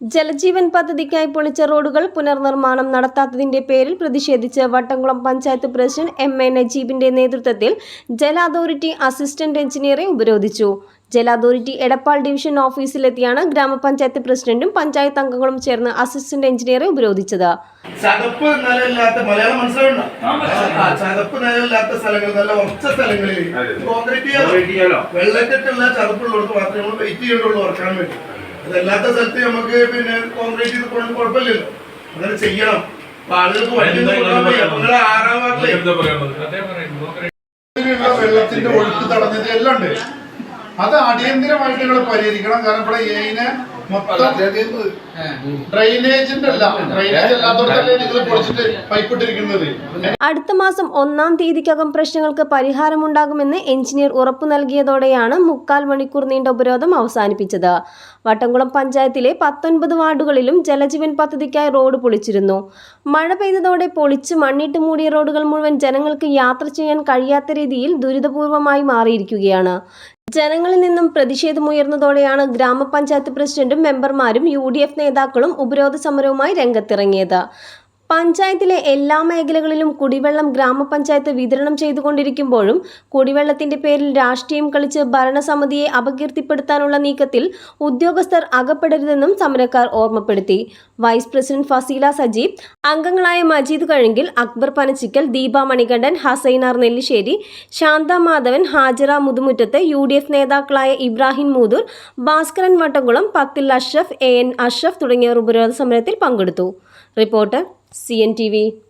ജലജീവൻ പദ്ധതിക്കായി പൊളിച്ച റോഡുകൾ പുനർനിർമ്മാണം നടത്താത്തതിന്റെ പേരിൽ പ്രതിഷേധിച്ച് Vattamkulam panchayat president M A നജീബിന്റെ നേതൃത്വത്തിൽ ജല അതോറിറ്റി അസിസ്റ്റന്റ് എഞ്ചിനീയറെ ഉപരോധിച്ചു. ജല അതോറിറ്റി എടപ്പാൾ ഡിവിഷൻ ഓഫീസിലെത്തിയാണ് ഗ്രാമപഞ്ചായത്ത് പ്രസിഡന്റും പഞ്ചായത്ത് അംഗങ്ങളും ചേർന്ന് അസിസ്റ്റന്റ് എഞ്ചിനീയറെ ഉപരോധിച്ചത്. ചതപ്പ് നിലയില്ലാത്ത മലയാളം മനസ്സിലുണ്ടോ ചതപ്പ് നിലയില്ലാത്ത സ്ഥലങ്ങൾ നല്ല ഉറച്ച സ്ഥലങ്ങളിൽ കോൺക്രീറ്റ് വെള്ളത്തിട്ടുള്ള ചതപ്പുള്ളവർക്ക് മാത്രമേ നമ്മൾ വെയിറ്റ് ചെയ്യേണ്ടുള്ളൂ ഉറക്കാൻ വേണ്ടി. അതല്ലാത്ത സ്ഥലത്ത് നമുക്ക് പിന്നെ കോൺക്രീറ്റ് ചെയ്ത് പോകണം കുഴപ്പമില്ലല്ലോ. അങ്ങനെ ചെയ്യണം. അപ്പൊ ആളുകൾക്ക് വണ്ടി. അപ്പൊ നിങ്ങൾ ആറാം വാർഡിലെ. വെള്ളത്തിന്റെ ഒഴുക്ക് തടഞ്ഞത് എല്ലാം ഉണ്ട്. അത് അടിയന്തിരമായിട്ട് നിങ്ങൾ പരിഹരിക്കണം. കാരണം ഇവിടെ ഏതിനെ അടുത്ത മാസം ഒന്നാം തീയതിക്കകം പ്രശ്നങ്ങൾക്ക് പരിഹാരമുണ്ടാകുമെന്ന് എഞ്ചിനീയർ ഉറപ്പു നൽകിയതോടെയാണ് മുക്കാൽ മണിക്കൂർ നീണ്ട ഉപരോധം അവസാനിപ്പിച്ചത്. വട്ടംകുളം പഞ്ചായത്തിലെ പത്തൊൻപത് വാർഡുകളിലും ജലജീവൻ പദ്ധതിക്കായി റോഡ് പൊളിച്ചിരുന്നു. മഴ പെയ്തതോടെ പൊളിച്ച് മണ്ണിട്ട് മൂടിയ റോഡുകൾ മുഴുവൻ ജനങ്ങൾക്ക് യാത്ര ചെയ്യാൻ കഴിയാത്ത രീതിയിൽ ദുരിതപൂർവമായി മാറിയിരിക്കുകയാണ്. ജനങ്ങളിൽ നിന്നും പ്രതിഷേധമുയർന്നതോടെയാണ് ഗ്രാമപഞ്ചായത്ത് പ്രസിഡന്റും മെമ്പർമാരും യു നേതാക്കളും ഉപരോധ സമരവുമായി രംഗത്തിറങ്ങിയത്. പഞ്ചായത്തിലെ എല്ലാ മേഖലകളിലും കുടിവെള്ളം ഗ്രാമപഞ്ചായത്ത് വിതരണം ചെയ്തുകൊണ്ടിരിക്കുമ്പോഴും കുടിവെള്ളത്തിന്റെ പേരിൽ രാഷ്ട്രീയം കളിച്ച് ഭരണസമിതിയെ അപകീർത്തിപ്പെടുത്താനുള്ള നീക്കത്തിൽ ഉദ്യോഗസ്ഥർ അകപ്പെടരുതെന്നും സമരക്കാർ ഓർമ്മപ്പെടുത്തി. വൈസ് പ്രസിഡന്റ് ഫസീല സജീബ് അംഗങ്ങളായ Majeed Kazhungil Akbar Panachikkal Deepa Manikandan Hasainar Nellissery Shantha Madhavan Hajara Muthumuttath U D F നേതാക്കളായ ഇബ്രാഹിം മൂദൂർ ഭാസ്കരൻ വട്ടംകുളം പത്തിൽ അഷ്റഫ് എ എൻ അഷ്റഫ് തുടങ്ങിയവർ ഉപരോധ സമരത്തിൽ പങ്കെടുത്തു. Reporter CNTV.